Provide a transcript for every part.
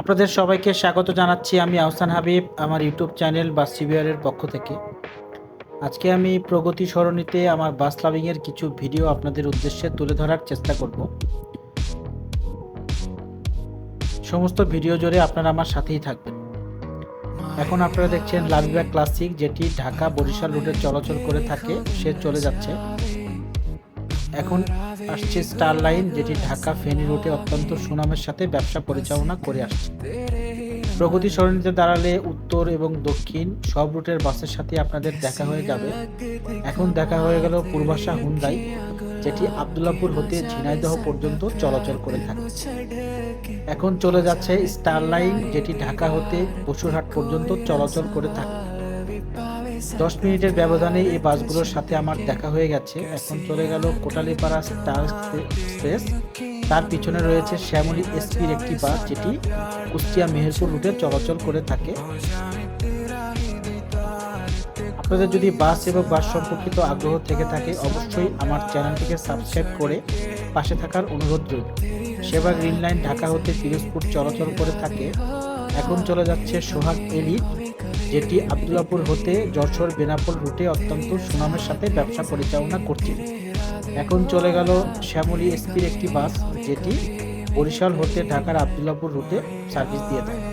আপনাদের সবাইকে স্বাগত জানাচ্ছি আমি আহসান হাবিব, আমার ইউটিউব চ্যানেল বাস সিবিআরের পক্ষ থেকে। আজকে আমি প্রগতি সরণিতে আমার বাস লাভিংয়ের কিছু ভিডিও আপনাদের উদ্দেশ্যে তুলে ধরার চেষ্টা করব। সমস্ত ভিডিও জুড়ে আপনারা আমার সাথেই থাকবেন। এখন আপনারা দেখছেন লালবাগ ক্লাসিক, যেটি ঢাকা বরিশাল রুটে চলাচল করে থাকে, সে চলে যাচ্ছে। এখন আসছে স্টার লাইন, যেটি ঢাকা ফেনী রুটে অত্যন্ত সুনামের সাথে ব্যবসা পরিচালনা করে আসছে। প্রগতি সরণিতে দাঁড়ালে উত্তর এবং দক্ষিণ সব রুটের বাসের সাথে আপনাদের দেখা হয়ে যাবে। এখন দেখা হয়ে গেল পূর্বাশা হুন্দাই যেটি আবদুল্লাপুর হতে ঝিনাইদহ পর্যন্ত চলাচল করে থাকে এখন চলে যাচ্ছে স্টার লাইন, যেটি ঢাকা হতে বসুরহাট পর্যন্ত চলাচল করে থাকে দশ মিনিটের ব্যবধানে এই বাসগুলোর সাথে আমার দেখা হয়ে গেছে। এখন চলে গেল কোটালীপাড়া স্টার এক্সপ্রেস। তার পিছনে রয়েছে শ্যামলী এসপির একটি বাস, যেটি কুষ্টিয়া মেহেরপুর রুটে চলাচল করে থাকে। আপনাদের যদি বাস এবং বাস সম্পর্কিত আগ্রহ থেকে থাকে, অবশ্যই আমার চ্যানেলটিকে সাবস্ক্রাইব করে পাশে থাকার অনুরোধ রইল। সেবা গ্রিন লাইন ঢাকা হতে পিরোজপুর চলাচল করে থাকে। এখন চলে যাচ্ছে সোহাগ এলিট। যেটি আবদুল্লাপুর হতে যশোর বেনাপোল রুটে অত্যন্ত সুনামের সাথে ব্যবসা পরিচালনা করছে এখন চলে গেল শ্যামলী এসপির একটি বাস, যেটি বরিশাল হতে ঢাকার আবদুল্লাপুর রুটে সার্ভিস দিয়ে থাকে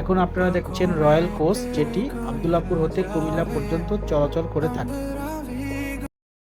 এখন আপনারা দেখছেন রয়্যাল কোচ, যেটি আবদুল্লাপুর হতে কুমিল্লা পর্যন্ত চলাচল করে থাকে।